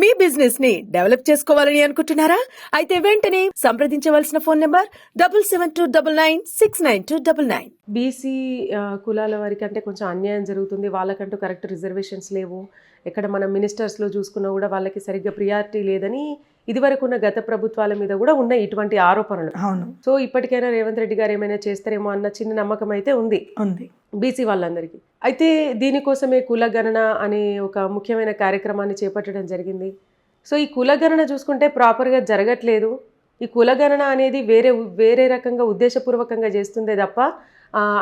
మీ బిజినెస్ని డెవలప్ చేసుకోవాలని అనుకుంటున్నారా? అయితే వెంటనే సంప్రదించవలసిన phone number double seven two double nine six nine two double nine BC కులాల వారికి అంటే కొంచెం అన్యాయం జరుగుతుంది. వాళ్ళకంటూ కరెక్ట్ రిజర్వేషన్స్ లేవు. ఎక్కడ మనం మినిస్టర్స్లో చూసుకున్నా కూడా వాళ్ళకి సరిగ్గా ప్రియారిటీ లేదని ఇదివరకు ఉన్న గత ప్రభుత్వాల మీద కూడా ఉన్నాయి ఇటువంటి ఆరోపణలు. అవును. సో ఇప్పటికైనా రేవంత్ రెడ్డి గారు ఏమైనా చేస్తారేమో అన్న చిన్న నమ్మకం అయితే ఉంది. ఉంది. బీసీ వాళ్ళందరికీ. అయితే దీనికోసమే కులగణన అనే ఒక ముఖ్యమైన కార్యక్రమాన్ని చేపట్టడం జరిగింది. సో ఈ కులగణన చూసుకుంటే ప్రాపర్గా జరగట్లేదు. ఈ కులగణన అనేది వేరే వేరే రకంగా ఉద్దేశపూర్వకంగా చేస్తుందే తప్ప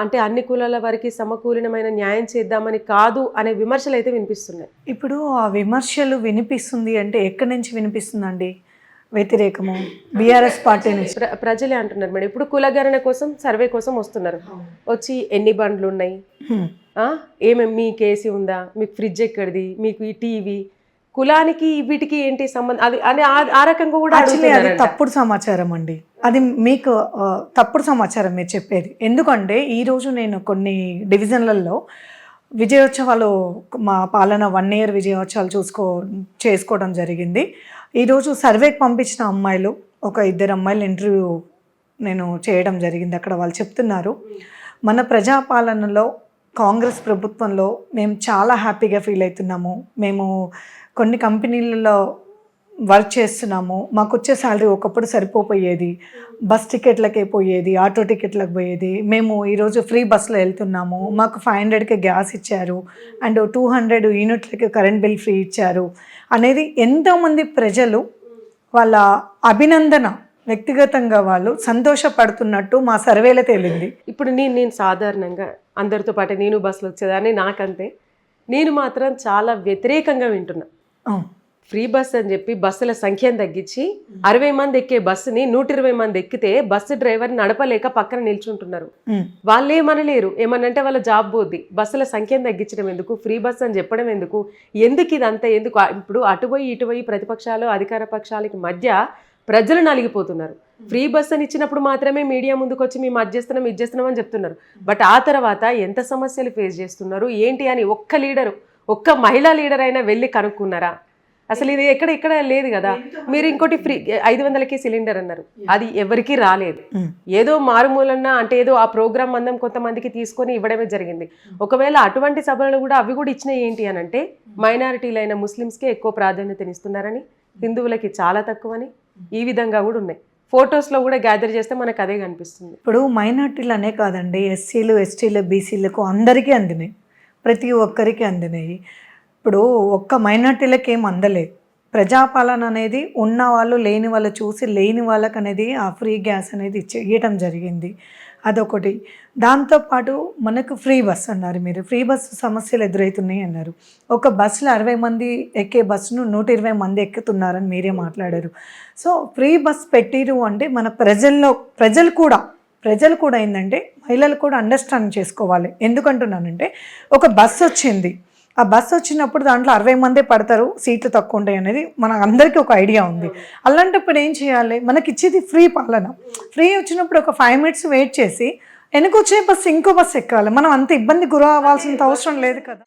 అంటే అన్ని కులాల వారికి సమకూలినమైన న్యాయం చేద్దామని కాదు అనే విమర్శలు అయితే వినిపిస్తున్నాయి. ఇప్పుడు ఆ విమర్శలు వినిపిస్తుంది అంటే ఎక్కడి నుంచి వినిపిస్తుందండి? వ్యతిరేకము బీఆర్ఎస్ పార్టీ నుంచి. ప్ర ప్రజలే అంటున్నారు మేడం. ఇప్పుడు కులగణన కోసం సర్వే కోసం వస్తున్నారు. వచ్చి ఎన్ని బండ్లు ఉన్నాయి? హ్మ్. ఆ? ఏమేం మీకు ఏసీ ఉందా? మీకు ఫ్రిడ్జ్ ఎక్కడిది? మీకు ఈ టీవీ? కులానికి వీటికి ఏంటి సంబంధం? అది అని ఆ- రకంగా కూడా అది. తప్పుడు సమాచారం అండి. అది మీకు తప్పుడు సమాచారం మీరు చెప్పేది. ఎందుకంటే ఈరోజు నేను కొన్ని డివిజన్లలో విజయోత్సవాలు మా పాలన వన్ ఇయర్ విజయోత్సవాలు చూసుకో చేసుకోవడం జరిగింది. ఈరోజు సర్వేకి పంపించిన అమ్మాయిలు ఒక ఇద్దరు అమ్మాయిలు ఇంటర్వ్యూ నేను చేయడం జరిగింది అక్కడ వాళ్ళు చెప్తున్నారు. మన ప్రజాపాలనలో కాంగ్రెస్ ప్రభుత్వంలో మేము చాలా హ్యాపీగా ఫీల్ అవుతున్నాము. మేము కొన్ని కంపెనీలలో వర్క్ చేస్తున్నాము మాకు వచ్చే శాలరీ ఒకప్పుడు సరిపోపోయేది. బస్ టికెట్లకే పోయేది ఆటో టికెట్లకు పోయేది. మేము ఈరోజు ఫ్రీ బస్సులో వెళ్తున్నాము. మాకు ఫైవ్ హండ్రెడ్కి గ్యాస్ ఇచ్చారు అండ్ టూ హండ్రెడ్ యూనిట్లకి కరెంట్ బిల్ ఫ్రీ ఇచ్చారు అనేది ఎంతోమంది ప్రజలు వాళ్ళ అభినందన వ్యక్తిగతంగా వాళ్ళు సంతోషపడుతున్నట్టు మా సర్వేలో తేలింది. ఇప్పుడు నేను నేను సాధారణంగా అందరితో పాటు నేను బస్సులో వచ్చేదాన్ని నాకంతే. నేను మాత్రం చాలా వ్యతిరేకంగా వింటున్నా. అవును. ఫ్రీ బస్ అని చెప్పి బస్సుల సంఖ్యను తగ్గించి అరవై మంది ఎక్కే బస్సుని నూట ఇరవై మంది ఎక్కితే బస్సు డ్రైవర్ నడపలేక పక్కన నిల్చుంటున్నారు. వాళ్ళు ఏమనలేరు ఏమనంటే వాళ్ళ జాబ్ పోద్ది. బస్సుల సంఖ్యను తగ్గించడం ఎందుకు? ఫ్రీ బస్ అని చెప్పడం ఎందుకు? ఎందుకు ఇదంతా ఎందుకు? ఇప్పుడు అటుపోయి ఇటుపోయి ప్రతిపక్షాలు అధికార పక్షాలకి మధ్య ప్రజలు నలిగిపోతున్నారు. ఫ్రీ బస్ అని ఇచ్చినప్పుడు మాత్రమే మీడియా ముందుకు వచ్చి మేము అది చేస్తున్నాం ఇది చేస్తున్నాం అని చెప్తున్నారు. బట్ ఆ తర్వాత ఎంత సమస్యలు ఫేస్ చేస్తున్నారు? ఏంటి అని ఒక్క లీడరు ఒక్క మహిళా లీడర్ అయినా వెళ్ళి కనుక్కున్నారా? అసలు ఇది ఎక్కడ ఇక్కడ లేదు కదా. మీరు ఇంకోటి ఫ్రీ ఐదు వందలకి సిలిండర్ అన్నారు. అది ఎవరికీ రాలేదు. ఉమ్. ఏదో మారుమూలన్న అంటే ఏదో ఆ ప్రోగ్రామ్ మందం కొంతమందికి తీసుకొని ఇవ్వడమే జరిగింది. ఒకవేళ అటువంటి సభలు కూడా అవి కూడా ఇచ్చినాయి ఏంటి అని అంటే మైనారిటీలైన ముస్లిమ్స్కే ఎక్కువ ప్రాధాన్యతనిస్తున్నారని హిందువులకి చాలా తక్కువని ఈ విధంగా కూడా ఉన్నాయి. ఫొటోస్లో కూడా గ్యాదర్ చేస్తే మనకు అదే కనిపిస్తుంది. ఇప్పుడు మైనార్టీలు అనే కాదండి ఎస్సీలు ఎస్టీలు బీసీలకు అందరికీ అందినాయి. ప్రతి ఒక్కరికి అందినాయి. ఇప్పుడు ఒక్క మైనార్టీలకు ఏం అందలేదు ప్రజాపాలన అనేది ఉన్న వాళ్ళు లేని వాళ్ళు చూసి లేని వాళ్ళకి అనేది ఆ ఫ్రీ గ్యాస్ అనేది ఇచ్చే ఇవ్వటం జరిగింది. అదొకటి. దాంతోపాటు మనకు ఫ్రీ బస్ అన్నారు మీరు. ఫ్రీ బస్సు సమస్యలు ఎదురవుతున్నాయి అన్నారు. ఒక బస్సులో అరవై మంది ఎక్కే బస్సును నూట ఇరవై మంది ఎక్కుతున్నారని మీరే మాట్లాడారు. సో ఫ్రీ బస్ పెట్టిరు అంటే మన ప్రజల్లో ప్రజలు కూడా ప్రజలు కూడా ఏంటంటే మహిళలు కూడా అండర్స్టాండ్ చేసుకోవాలి. ఎందుకంటున్నానంటే ఒక బస్సు వచ్చింది. ఆ బస్సు వచ్చినప్పుడు దాంట్లో అరవై మందే పడతారు సీట్లు తక్కువ ఉంటాయి అనేది మన అందరికీ ఒక ఐడియా ఉంది. అలాంటప్పుడు ఏం చేయాలి? మనకి ఇచ్చేది ఫ్రీ పాలన. ఫ్రీ వచ్చినప్పుడు ఒక ఫైవ్ మినిట్స్ వెయిట్ చేసి వెనక వచ్చే బస్సు ఇంకో బస్సు ఎక్కాలి. మనం అంత ఇబ్బంది గురి అవ్వాల్సినంత అవసరం లేదు కదా.